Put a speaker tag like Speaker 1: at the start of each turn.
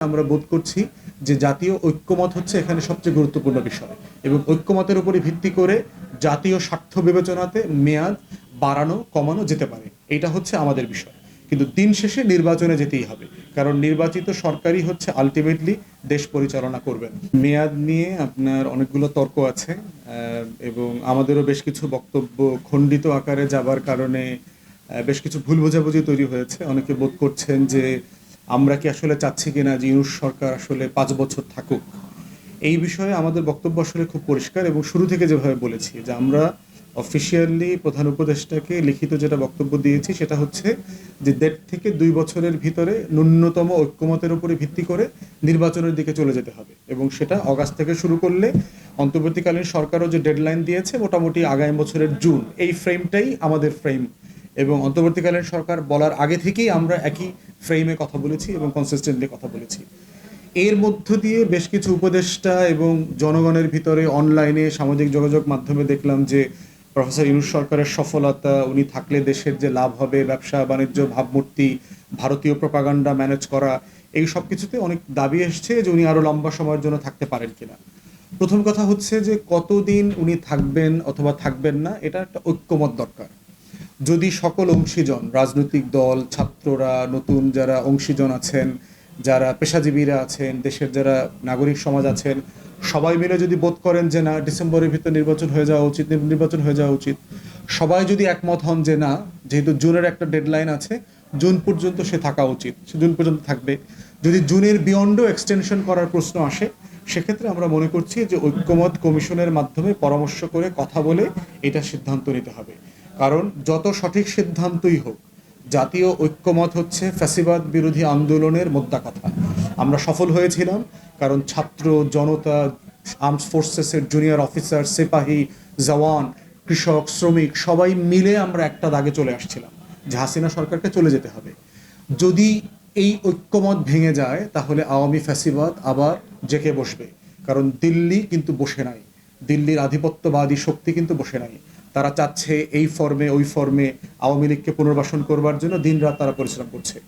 Speaker 1: আমরা বোধ করছি যে জাতীয় ঐক্যমত হচ্ছে এখানে সবচেয়ে গুরুত্বপূর্ণ বিষয়। এবং ঐক্যমতের উপরে ভিত্তি করে জাতীয় স্বার্থ বিবেচনাতে মেয়াদ বাড়ানো, কমানো যেতে পারে। এটা হচ্ছে আমাদের বিষয়। কিন্তু দিন শেষে নির্বাচনে যেতেই হবে। কারণ নির্বাচিত সরকারই হচ্ছে আলটিমেটলি দেশ পরিচালনা করবেন। মেয়াদ নিয়ে আপনার অনেকগুলো তর্ক আছে এবং আমাদেরও বেশ কিছু বক্তব্য খণ্ডিত আকারে যাবার কারণে বেশ কিছু ভুল বোঝাবুঝি তৈরি হয়েছে। অনেকে বোধ করছেন যে আমরা কি আসলে চাচ্ছি কিনা যে ইউনুস সরকার আসলে পাঁচ বছর থাকুক? এই বিষয়ে আমাদের বক্তব্য আসলে খুব পরিষ্কার এবং শুরু থেকে যেভাবে বলেছি যে আমরা অফিসিয়ালি প্রধান উপদেষ্টাকে লিখিত যেটা বক্তব্য দিয়েছি সেটা হচ্ছে যে দেড় থেকে দুই বছরের ভিতরে ন্যূনতম ঐক্যমতের উপরে ভিত্তি করে নির্বাচনের দিকে চলে যেতে হবে এবং সেটা অগাস্ট থেকে শুরু করলে অন্তর্বর্তীকালীন সরকারও যে ডেডলাইন দিয়েছে মোটামুটি আগামী বছরের জুন, এই ফ্রেমটাই আমাদের ফ্রেম এবং অন্তর্বর্তীকালীন সরকার বলার আগে থেকেই আমরা একই ফ্রেমে কথা বলেছি এবং কনসিস্টেন্টলি কথা বলেছি। এর মধ্য দিয়ে বেশ কিছু উপদেষ্টা এবং জনগণের ভিতরে অনলাইনে সামাজিক যোগাযোগ মাধ্যমে দেখলাম যে প্রফেসর ইউনুস সরকারের সফলতা, উনি থাকলে দেশের যে লাভ হবে, ব্যবসা, বাণিজ্য, ভাবমূর্তি, ভারতীয় প্রপাগান্ডা ম্যানেজ করা, এই সব কিছুতে অনেক দাবি এসছে যে উনি আরও লম্বা সময়ের জন্য থাকতে পারেন কিনা। প্রথম কথা হচ্ছে যে কতদিন উনি থাকবেন অথবা থাকবেন না, এটা একটা ঐক্যমত দরকার। যদি সকল অংশীজন, রাজনৈতিক দল, ছাত্ররা, নতুন যারা অংশীজন আছেন, যারা পেশাজীবীরা আছেন, দেশের যারা নাগরিক সমাজ আছেন, সবাই মিলে যদি বোধ করেন যে না, ডিসেম্বরের ভিতর নির্বাচন হয়ে যাওয়া উচিত নির্বাচন হয়ে যাওয়া উচিত, সবাই যদি একমত হন যে না, যেহেতু জুনের একটা ডেডলাইন আছে, জুন পর্যন্ত সে থাকা উচিত, সে জুন পর্যন্ত থাকবে। যদি জুনের বিয়ন্ডও এক্সটেনশন করার প্রশ্ন আসে, সেক্ষেত্রে আমরা মনে করছি যে ঐক্যমত কমিশনের মাধ্যমে পরামর্শ করে কথা বলে এটা সিদ্ধান্ত নিতে হবে। কারণ যত সঠিক সিদ্ধান্তই হোক, জাতীয় ঐক্যমত হচ্ছে ফ্যাসিবাদ বিরোধী আন্দোলনের মোদ্দা কথা। আমরা সফল হয়েছিলাম কারণ ছাত্র জনতা আর্মস ফোর্সেসের জুনিয়র অফিসার সিপাহী, জওয়ান, কৃষক, শ্রমিক, সবাই মিলে আমরা একটা দাগে চলে আসছিলাম যে হাসিনা সরকারকে চলে যেতে হবে। যদি এই ঐক্যমত ভেঙে যায়, তাহলে আওয়ামী ফ্যাসিবাদ আবার জেকে বসবে। কারণ দিল্লি কিন্তু বসে নাই। দিল্লির আধিপত্যবাদী শক্তি কিন্তু বসে নাই। তারা চাচ্ছে এই ফর্মে ওই ফর্মে আওয়ামী লীগকে পুনর্বাসন করবার জন্য দিনরাত তারা পরিশ্রম করছে।